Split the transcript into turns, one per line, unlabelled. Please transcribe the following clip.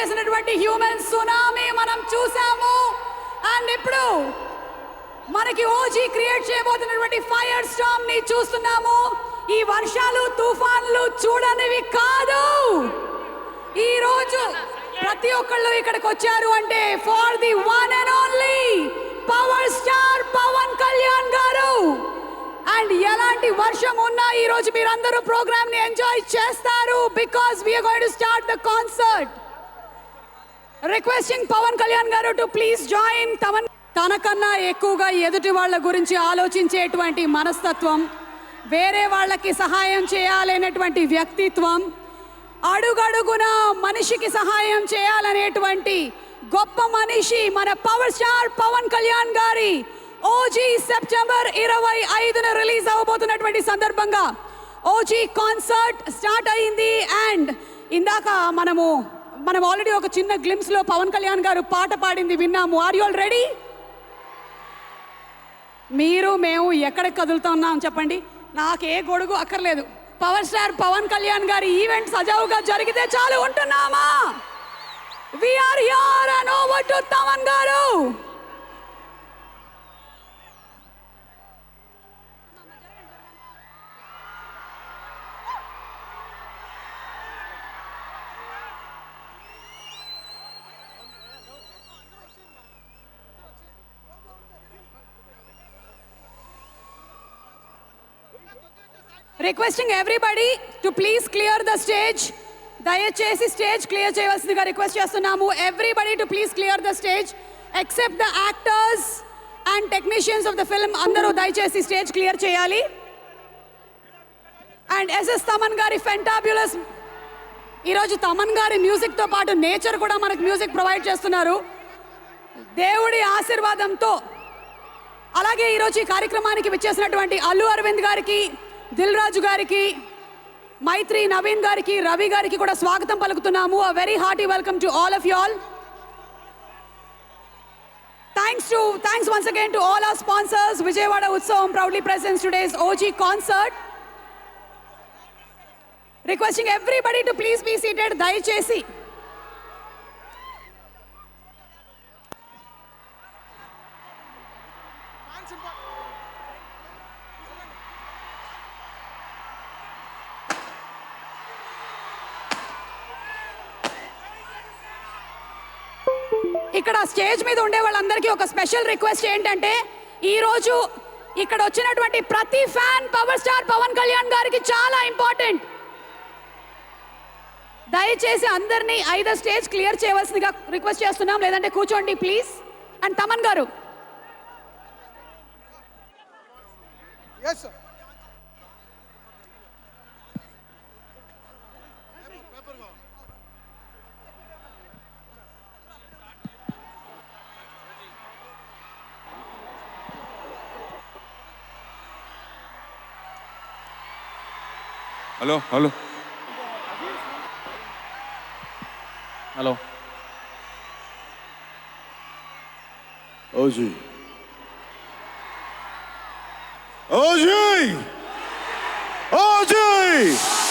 చేసినటువంటి human tsunami మనం చూసాము. అండ్ ఇప్పుడు మనకి ఓజీ క్రియేట్ చేయబోతున్నటువంటి ఫైర్ స్టామ్ని చూస్తున్నాము. ఈ వర్షాలు తుఫాన్లు చూడనివి కాదు. ఈ రోజు ప్రతి ఒక్కళ్ళు ఇక్కడికి వచ్చారు అంటే for the one and only power star Pawan Kalyan garu. And ఎలాంటి వర్షం ఉన్నా ఈ రోజు మీరందరూ ప్రోగ్రామ్ని ఎంజాయ్ చేస్తారు because we are going to start the concert requesting Pawan Kalyan garu to please join Thaman తనకన్నా ఎక్కువగా ఎదుటి వాళ్ళ గురించి ఆలోచించేటువంటి మనస్తత్వం వేరే వాళ్ళకి సహాయం చేయాలనేటువంటి వ్యక్తిత్వం అడుగడుగున మనిషికి సహాయం చేయాలనేటువంటి గొప్ప మనిషి మన పవర్ స్టార్ పవన్ కళ్యాణ్ గారి ఓజీ సెప్టెంబర్ ఇరవై ఐదున రిలీజ్ అవ్వబోతున్నటువంటి సందర్భంగా ఓజీ కాన్సర్ట్ స్టార్ట్ అయింది అండ్ ఇందాక మనము మనం ఆల్రెడీ ఒక చిన్న గ్లిమ్స్లో పవన్ కళ్యాణ్ గారు పాట పాడింది విన్నాము. ఆర్ యు ఆల్ రెడీ మీరు మేము ఎక్కడికి కదులుతున్నాం చెప్పండి. నాకే గొడుగు అక్కర్లేదు. పవర్ స్టార్ పవన్ కళ్యాణ్ గారి ఈవెంట్ సజావుగా జరిగితే చాలు ఉంటున్నామా? We are here and over to Thaman garu. Requesting everybody to please clear the stage దయచేసి స్టేజ్ క్లియర్ చేయవలసిందిగా రిక్వెస్ట్ చేస్తున్నాము. Everybody to please clear the stage except the actors and technicians of the film అందరూ దయచేసి stage clear చేయాలి. And SS Thaman గారి fantabulous ఈరోజు తమన్ గారి మ్యూజిక్తో పాటు నేచర్ కూడా మనకు మ్యూజిక్ ప్రొవైడ్ చేస్తున్నారు. దేవుడి ఆశీర్వాదంతో. అలాగే ఈరోజు ఈ కార్యక్రమానికి విచ్చేసినటువంటి అల్లు అరవింద్ గారికి దిల్ రాజు గారికి మైత్రి నవీన్ గారికి రవి గారికి కూడా స్వాగతం పలుకుతున్నాము. A very hearty welcome to all of you all thanks to thanks once again to all our sponsors Vijayawada Utsavam proudly presents today's OG concert requesting everybody to please be seated దయచేసి. ఇక్కడ stage మీద ఉండే వాళ్ళందరికీ ఒక special request ఏంటంటే ఈ రోజు ఇక్కడ వచ్చినటువంటి ప్రతి fan power star Pawan Kalyan గారికి చాలా ఇంపార్టెంట్. దయచేసి అందరినీ ఐదో స్టేజ్ క్లియర్ చేయవలసిందిగా రిక్వెస్ట్ చేస్తున్నాం. లేదంటే కూర్చోండి ప్లీజ్. అండ్ తమన్ గారు.
Yes, sir.
Alô, alô. Alô.
Hoje. Hoje! Hoje!